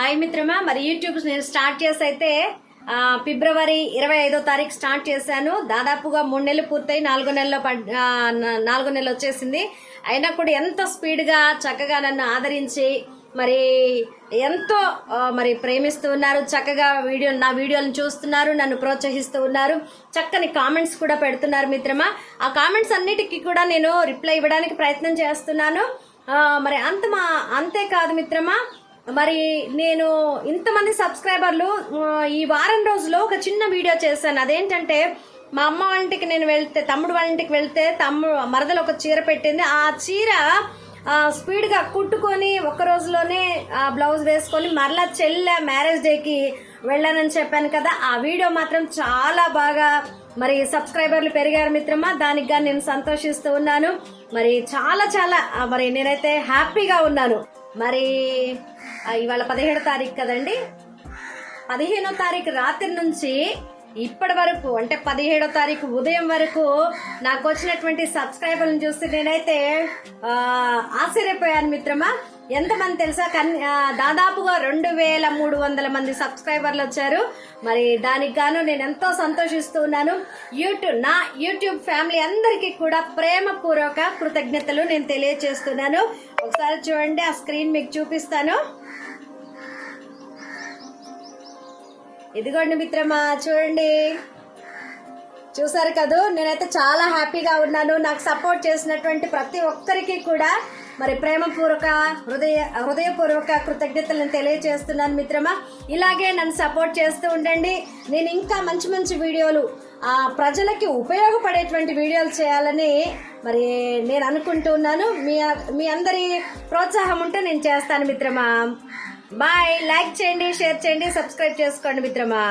Hi మిత్రమా మరి YouTube నేను స్టార్ట్ చేసి అయితే ఫిబ్రవరి ఇరవై ఐదో తారీఖు స్టార్ట్ చేశాను. దాదాపుగా మూడు నెలలు పూర్తయి నాలుగో నెలలో పడ్- నాలుగో నెలలు వచ్చేసింది. అయినా కూడా ఎంతో స్పీడ్గా చక్కగా నన్ను ఆదరించి మరి ఎంతో మరి ప్రేమిస్తూ ఉన్నారు చక్కగా వీడియో నా వీడియోలను చూస్తున్నారు నన్ను ప్రోత్సహిస్తూ ఉన్నారు. చక్కని కామెంట్స్ కూడా పెడుతున్నారు మిత్రమా. ఆ కామెంట్స్ అన్నిటికీ కూడా నేను రిప్లై ఇవ్వడానికి ప్రయత్నం చేస్తున్నాను. మరి అంత మా అంతేకాదు మిత్రమా. మరి నేను ఇంతమంది సబ్స్క్రైబర్లు ఈ వారం రోజులో ఒక చిన్న వీడియో చేశాను. అదేంటంటే మా అమ్మ వంటికి నేను వెళ్తే తమ్ముడు వాళ్ళంటికి వెళ్తే తమ్ముడు మరదలు ఒక చీర పెట్టింది. ఆ చీర స్పీడ్గా కుట్టుకొని ఒక్క రోజులోనే ఆ బ్లౌజ్ వేసుకొని మరలా చెల్లె మ్యారేజ్ డేకి వెళ్ళానని చెప్పాను కదా ఆ వీడియో మాత్రం చాలా బాగా మరి సబ్స్క్రైబర్లు పెరిగారు మిత్రమా. దానికి కానీ నేను సంతోషిస్తూ ఉన్నాను. మరి చాలా చాలా మరి నేనైతే హ్యాపీగా ఉన్నాను. మరి ఇవాళ పదిహేడో తారీఖు కదండి? పదిహేనో తారీఖు రాత్రి నుంచి ఇప్పటి వరకు అంటే పదిహేడో తారీఖు ఉదయం వరకు నాకు వచ్చినటువంటి సబ్స్క్రైబర్లను చూస్తే నేనైతే ఆశ్చర్యపోయాను మిత్రమా. ఎంతమంది తెలుసా? కన్ దాదాపుగా రెండు వేల మూడు వందల మంది సబ్స్క్రైబర్లు వచ్చారు. మరి దానికి గాను నేను ఎంతో సంతోషిస్తూ ఉన్నాను. యూట్యూబ్ నా యూట్యూబ్ ఫ్యామిలీ అందరికీ కూడా ప్రేమపూర్వక కృతజ్ఞతలు నేను తెలియజేస్తున్నాను ఒకసారి చూడండి ఆ స్క్రీన్ మీకు చూపిస్తాను. ఇదిగోండి మిత్రమా చూడండి. చూసారు కదూ? నేనైతే చాలా హ్యాపీగా ఉన్నాను. నాకు సపోర్ట్ చేసినటువంటి ప్రతి ఒక్కరికి కూడా మరి ప్రేమపూర్వక హృదయ హృదయపూర్వక కృతజ్ఞతలను తెలియజేస్తున్నాను మిత్రమా. ఇలాగే నన్ను సపోర్ట్ చేస్తూ ఉండండి. నేను ఇంకా మంచి మంచి వీడియోలు ఆ ప్రజలకి ఉపయోగపడేటువంటి వీడియోలు చేయాలని మరి నేను అనుకుంటున్నాను మీ మీ అందరి ప్రోత్సాహం ఉంటే నేను చేస్తాను మిత్రమా. బాయ్. లైక్ చేయండి షేర్ చేయండి సబ్స్క్రైబ్ చేసుకోండి మిత్రమా.